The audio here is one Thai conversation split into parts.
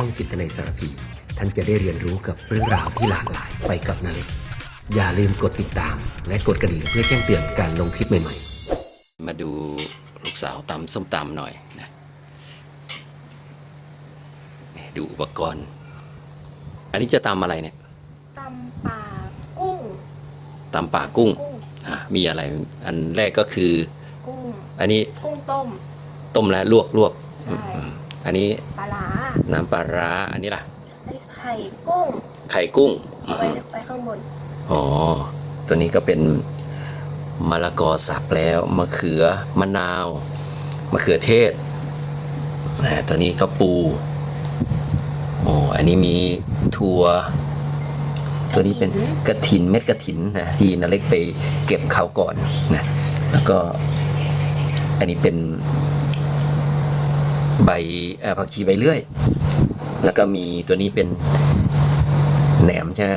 ช่องจิตในสารพี ท่านจะได้เรียนรู้กับเรื่องราวที่หลากหลายไปกับนาเล็กอย่าลืมกดติดตาม และกดกระดิ่งเพื่อแจ้งเตือนการลงคลิปใหม่ๆ มาดูลูกสาวตำส้มตำหน่อยนะนี่ดูอุปกรณ์ อันนี้จะตำอะไรเนี่ยตำป่ากุ้งตำป่ากุ้งกุ้งอะมีอะไร อันแรกก็คือกุ้งอันนี้กุ้งต้ม ต้มแล้วลวกลวกใช่อืมอันนี้ปลาร้า น้ำปลาร้าอันนี้ล่ะไอ้ไข่กุ้งไข่กุ้งเอาไว้ไว้ข้างบน อ๋อ ตัวนี้ก็เป็นมะละกอสับแล้วมะเขือมะนาวมะเขือเทศนะตัวนี้ก็ปูโอ้อันนี้มีถั่วตัวนี้เป็นกระถินเม็ดกระถินนะที่นาเล็กไปเก็บเขาวก่อนนะแล้วก็อันนี้เป็น ใบเอ่อผักชีใบเลื่อย แล้วก็มีตัวนี้เป็นแหนมใช่ไหม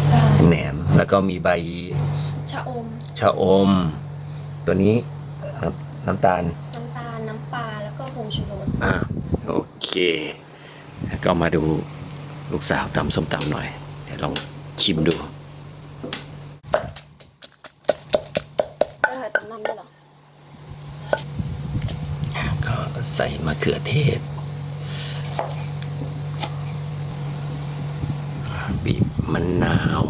ใช่แหนมแล้วก็มีใบชะอมชะอม ตัวนี้น้ำน้ำตาล น้ำตาล น้ำปลา แล้วก็ผงชูรสอ่าโอเค ก็มาดูลูกสาวตำส้มตำหน่อยเดี๋ยวลองชิมดูได้ตำน้ำด้วยเหรอ ก็ใส่มะ เขือเทศ บีบมะนาว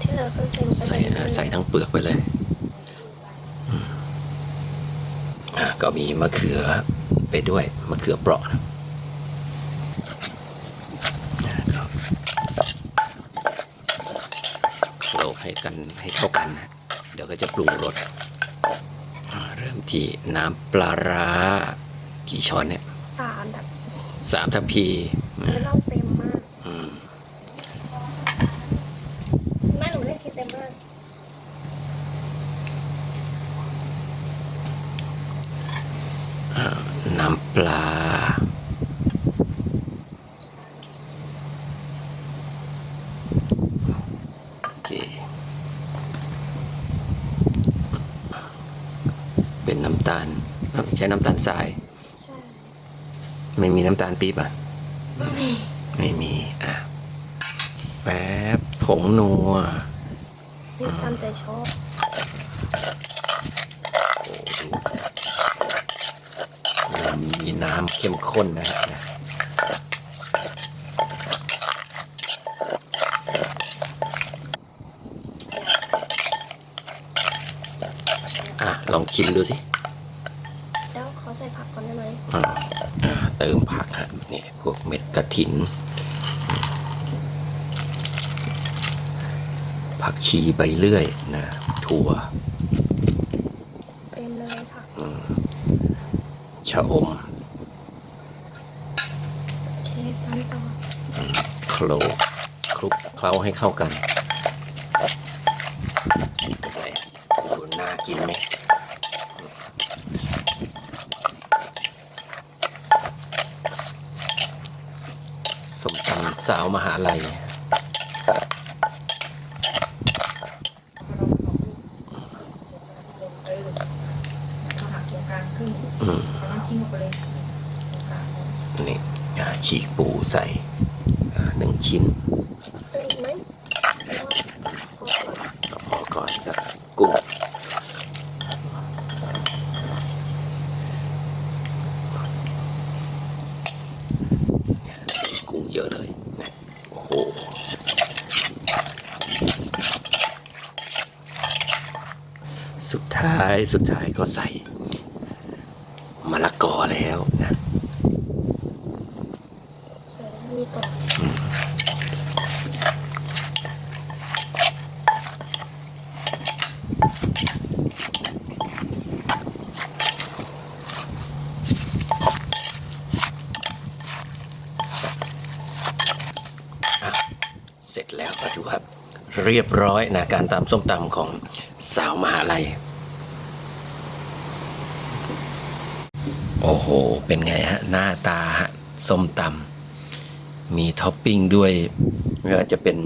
ที่เราก็ใส่ลงไปใส่เลยใส่ทั้งเปลือกไปเลยอืมอะก็มีมะเขือไปด้วยมะเขือเปราะนะอะก็โขลกให้กันให้เข้ากันนะเดี๋ยวก็จะปรุงรสอะเริ่มที่น้ำปลาร้า กี่ช้อนเนี่ยสารแบบสามทัพพีไม่นะต้องเต็มมากอืมแม่หนูเล่นคิดเต็มมากน้ำปลา โอเค เป็นน้ำตาลอะใช้น้ำตาลทราย ใช่ไม่มีน้ำตาลปี๊บอะ ไม่มี อะแฟบผงนัวนี่ตามใจชอบมีน้ำเข้มข้นนะฮะอะ ลองชิมดูสิแล้วเขาใส่ผักก่อนได้ไหมอ่าอ่าเติมผักฮะนี่พวกเม็ดกระถิน ผักชีใบเลื่อยนะถั่วเต็มเลยผักชะอมเทซ้ำต่อโคลกคลุกเคล้าให้เข้ากันเป็นไงดูน่ากินไหมสมตำสาวมหาลัย เขาหักตรงกลางครึ่ง อืม เขาต้องทิ้งออกไปเล สาวมหาลัยนี่อาฉีกปูใส่อาหนึ่งชิ้น เอาอีกไหม พอก่อนครับกุ้งกุ้งเยอะเลยนะโอ้โห สุดท้ายสุดท้ายก็ใส่มะละกอแล้วนะเสร็จแล้วก็ถือว่าเรียบร้อยนะการตำส้มตำของ สาวมหาลัย โอ้โห เป็นไงฮะ หน้าตาฮะส้มตำมีท็อปปิ้งด้วยไม่ว่าจะเป็น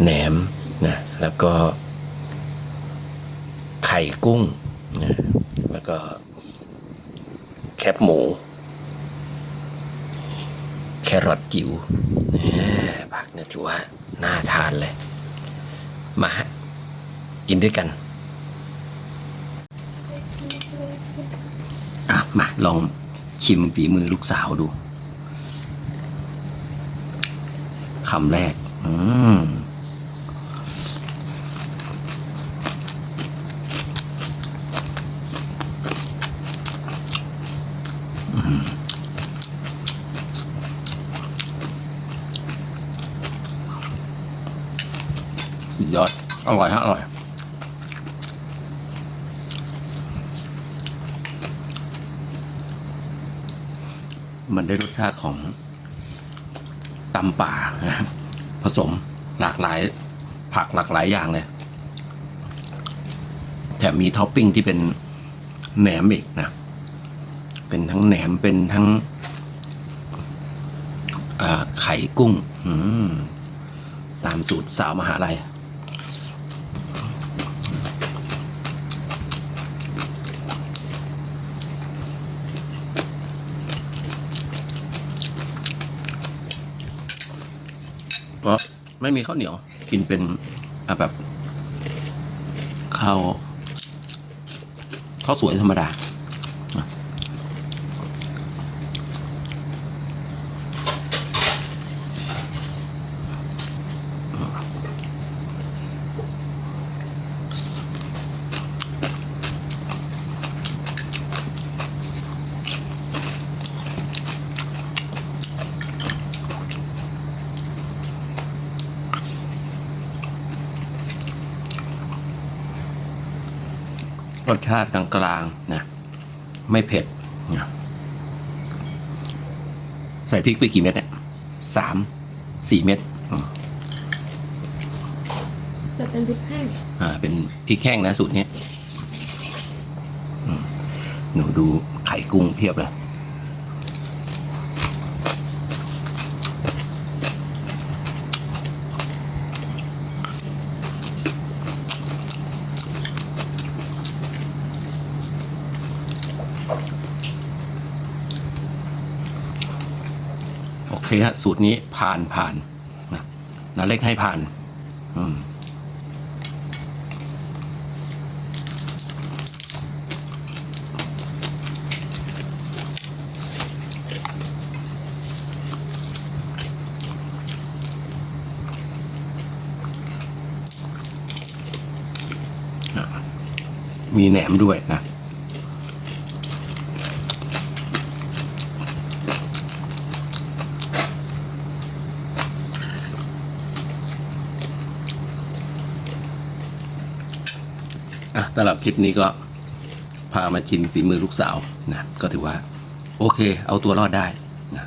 แหนมนะแล้วก็ ไข่กุ้งนะแล้วก็ แคบหมู แครอทจิ๋วแหมผักเนี่ยถือว่าน่าทานเลย มา กินด้วยกันอะมาลองชิมฝีมือลูกสาวดูคำแรก อืม สุดยอด อร่อยฮะ อร่อย มันได้รสชาติของตำป่านะครับผสมหลากหลาย ผักหลากหลายอย่างเลยแถมมีท็อปปิ้งที่เป็นแหนมอีกนะ เป็นทั้งแหนมเป็นทั้งไข่กุ้งตามสูตรสาวมหาลัย ก็ ไม่มีข้าวเหนียว กินเป็นแบบข้าวข้าวสวยธรรมดา รสชาติกลางๆนะไม่เผ็ดนะใส่พริกไปกี่เม็ดเนี่ยสามสี่เม็ดอืมจะเป็นพริกแห้งอ่า เป็นพริกแห้งนะสูตรนี้อืมหนูดูไข่กุ้งเพียบเลย โอเคฮะสูตรนี้ผ่านผ่านนะนาเล็กให้ผ่าน อืมมีแหนมด้วยนะ อะสำหรับคลิปนี้ก็พามาชิมฝีมือลูกสาวนะก็ถือว่า โอเค เอาตัวรอดได้นะ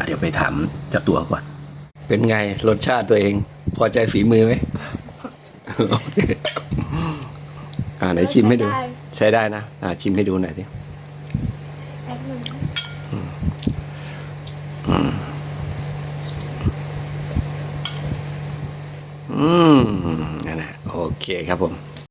ะเดี๋ยวไปถามเจ้าตัวก่อน เป็นไงรสชาติตัวเอง พอใจฝีมือไหมโอเคอ่าไหนชิมให้ดู ใช้ได้นะอ่าชิมให้ดูหน่อยสิอืม ครับผม